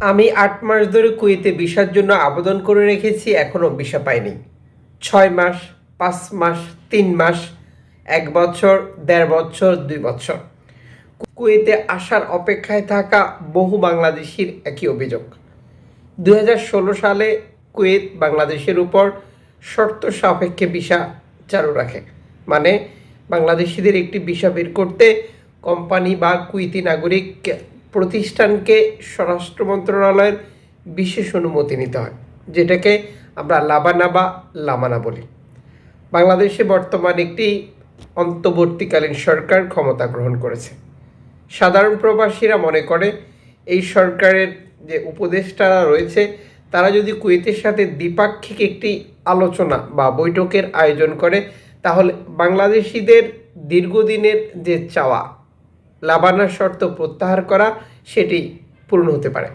আমি আট মাস ধরে কুয়েতে ভিসার জন্য আবেদন করে রেখেছি এখনও ভিসা পাইনি। ছয় মাস, পাঁচ মাস, তিন মাস, এক বছর, দেড় বছর, দুই বছর। কুয়েতে আসার অপেক্ষায় থাকা বহু বাংলাদেশির একই অভিযোগ। দু হাজার ষোলো সালে কুয়েত বাংলাদেশের উপর শর্ত সাপেক্ষে ভিসা চালু রাখে। মানে বাংলাদেশিদের একটি ভিসা বের করতে কোম্পানি বা কুয়েতি নাগরিক প্রতিষ্ঠানকে স্বরাষ্ট্র মন্ত্রণালয়ের বিশেষ অনুমতি নিতে হয়, যেটাকে আমরা লাবানা বা লামানা বলি। বাংলাদেশে বর্তমান একটি অন্তর্বর্তীকালীন সরকার ক্ষমতা গ্রহণ করেছে। সাধারণ প্রবাসীরা মনে করে, এই সরকারের যে উপদেষ্টারা রয়েছে, তারা যদি কুয়েতের সাথে দ্বিপাক্ষিক একটি আলোচনা বা বৈঠকের আয়োজন করে, তাহলে বাংলাদেশিদের দীর্ঘদিনের যে চাওয়া লাবানার শর্ত প্রত্যাহার করা, সেটি পূর্ণ হতে পারে।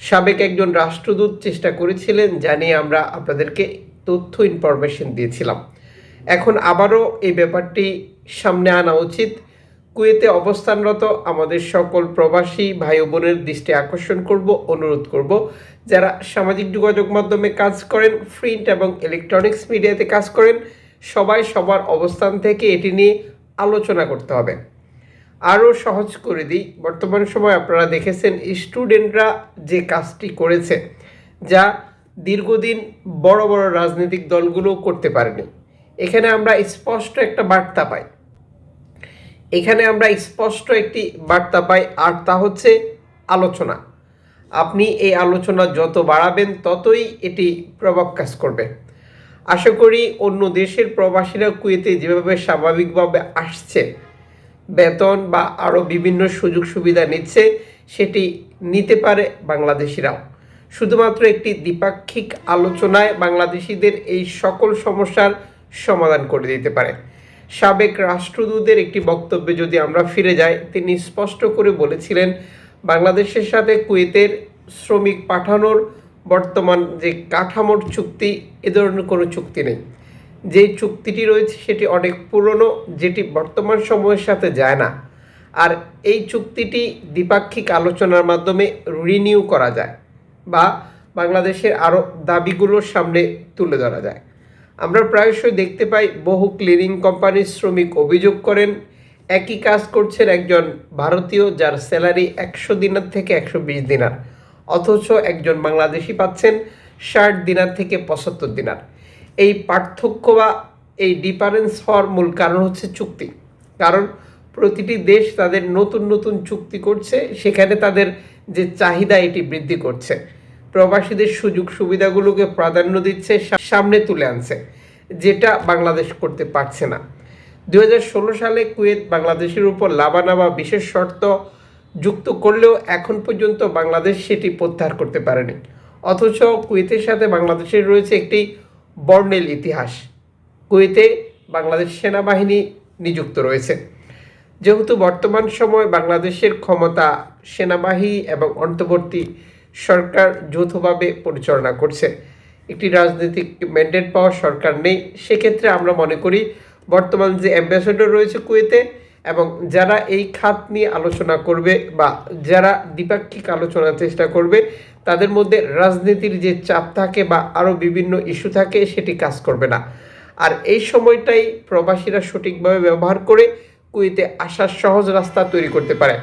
সাবেক একজন রাষ্ট্রদূত চেষ্টা করেছিলেন জানিয়ে আমরা আপনাদেরকে তথ্য ইনফরমেশন দিয়েছিলাম। এখন আবারও এই ব্যাপারটি সামনে আনা উচিত। কুয়েতে অবস্থানরত আমাদের সকল প্রবাসী ভাই বোনের দৃষ্টি আকর্ষণ করব, অনুরোধ করব। যারা সামাজিক যোগাযোগ মাধ্যমে কাজ করেন, প্রিন্ট এবং ইলেকট্রনিক্স মিডিয়াতে কাজ করেন, সবাই সবার অবস্থান থেকে এটি নিয়ে আলোচনা করতে হবে। আরও সহজ করে দিই। বর্তমান সময় আপনারা দেখেছেন স্টুডেন্টরা যে কাজটি করেছে, যা দীর্ঘদিন বড় বড় রাজনৈতিক দলগুলো করতে পারেনি। এখানে আমরা স্পষ্ট একটা বার্তা পাই। এখানে আমরা স্পষ্ট একটি বার্তা পাই, আর তা হচ্ছে আলোচনা। আপনি এই আলোচনা যত বাড়াবেন, ততই এটি প্রভাব কাজ করবে। আশা করি অন্য দেশের প্রবাসীরা কুয়েতে যেভাবে স্বাভাবিকভাবে আসছে বেতন বা আরও বিভিন্ন সুযোগ সুবিধা নিচ্ছে, সেটি নিতে পারে বাংলাদেশিরাও। শুধুমাত্র একটি দ্বিপাক্ষিক আলোচনায় বাংলাদেশিদের এই সকল সমস্যার সমাধান করে দিতে পারে। সাবেক রাষ্ট্রদূতের একটি বক্তব্যে যদি আমরা ফিরে যাই, তিনি স্পষ্ট করে বলেছিলেন, বাংলাদেশের সাথে কুয়েতের শ্রমিক পাঠানোর বর্তমান যে কাঠামোর চুক্তি, এ ধরনের কোনো চুক্তি নেই। যে চুক্তিটি রয়েছে সেটি অনেক পুরনো, যেটি বর্তমান সময়ের সাথে যায় না। আর এই চুক্তিটি দ্বিপাক্ষিক আলোচনার মাধ্যমে রিনিউ করা যায় বা বাংলাদেশের আরও দাবিগুলোর সামনে তুলে ধরা যায়। আমরা প্রায়শই দেখতে পাই, বহু ক্লিনিং কোম্পানির শ্রমিক অভিযোগ করেন, একই কাজ করছেন একজন ভারতীয় যার স্যালারি একশো দিনার থেকে একশো বিশ দিনার, অথচ একজন বাংলাদেশি পাচ্ছেন ষাট দিনার থেকে পঁচাত্তর দিনার। এই পার্থক্য বা এই ডিফারেন্স হওয়ার মূল কারণ হচ্ছে চুক্তি। কারণ প্রতিটি দেশ তাদের নতুন নতুন চুক্তি করছে, সেখানে তাদের যে চাহিদা এটি বৃদ্ধি করছে। প্রবাসীদের সুযোগ সুবিধাগুলোকে প্রাধান্য দিচ্ছে সামনে তুলে আনছে, যেটা বাংলাদেশ করতে পারছে না। দু হাজার ষোলো সালে কুয়েত বাংলাদেশের উপর লাবানা বা বিশেষ শর্ত যুক্ত করলেও এখন পর্যন্ত বাংলাদেশ সেটি প্রত্যাহার করতে পারেনি। অথচ কুয়েতের সাথে বাংলাদেশের রয়েছে একটি বর্ণেল ইতিহাস। কুয়েতে বাংলাদেশ সেনাবাহিনী নিযুক্ত রয়েছে। যেহেতু বর্তমান সময় বাংলাদেশের ক্ষমতা সেনাবাহিনী এবং অন্তর্বর্তী সরকার যৌথভাবে পরিচালনা করছে, একটি রাজনৈতিক ম্যান্ডেট পাওয়া সরকার নেই, সেক্ষেত্রে আমরা মনে করি বর্তমান যে অ্যাম্বাসেডর রয়েছে কুয়েতে এবং যারা এই খাত নিয়ে আলোচনা করবে বা যারা দ্বিপাক্ষিক আলোচনার চেষ্টা করবে, তাদের মধ্যে রাজনীতির যে চাপ থাকে বা আরও বিভিন্ন ইস্যু থাকে, সেটি কাজ করবে না। আর এই সময়টাই প্রবাসীরা সঠিকভাবে ব্যবহার করে কুয়েতে আসার সহজ রাস্তা তৈরি করতে পারে।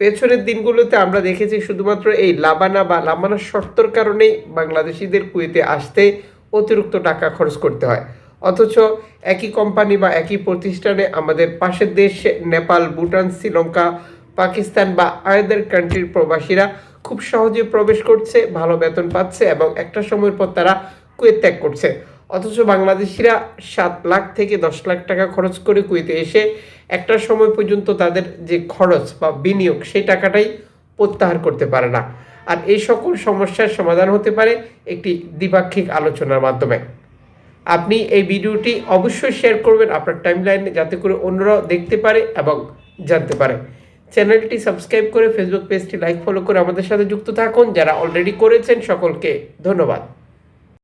পেছনের দিনগুলোতে আমরা দেখেছি শুধুমাত্র এই লাবানা বা লামানা শর্তর কারণেই বাংলাদেশিদের কুয়েতে আসতে অতিরিক্ত টাকা খরচ করতে হয়। অথচ একই কোম্পানি বা একই প্রতিষ্ঠানে আমাদের পাশের দেশ নেপাল, ভুটান, শ্রীলঙ্কা, পাকিস্তান বা আয়াদের কান্ট্রির প্রবাসীরা খুব সহজে প্রবেশ করছে, ভালো বেতন পাচ্ছে এবং একটা সময়ের পর তারা কুয়েত ত্যাগ করছে। অথচ বাংলাদেশিরা সাত লাখ থেকে দশ লাখ টাকা খরচ করে কুয়েতে এসে একটা সময় পর্যন্ত তাদের যে খরচ বা বিনিয়োগ, সেই টাকাটাই প্রত্যাহার করতে পারে না। আর এই সকল সমস্যার সমাধান হতে পারে একটি দ্বিপাক্ষিক আলোচনার মাধ্যমে। আপনি এই ভিডিওটি অবশ্যই শেয়ার করবেন আপনার টাইমলাইনে যাতে করে অন্যরাও দেখতে পারে এবং জানতে পারে। চ্যানেলটি সাবস্ক্রাইব করে ফেসবুক পেজটি লাইক ফলো করে আমাদের সাথে যুক্ত থাকুন। যারা অলরেডি করেছেন, সকলকে ধন্যবাদ।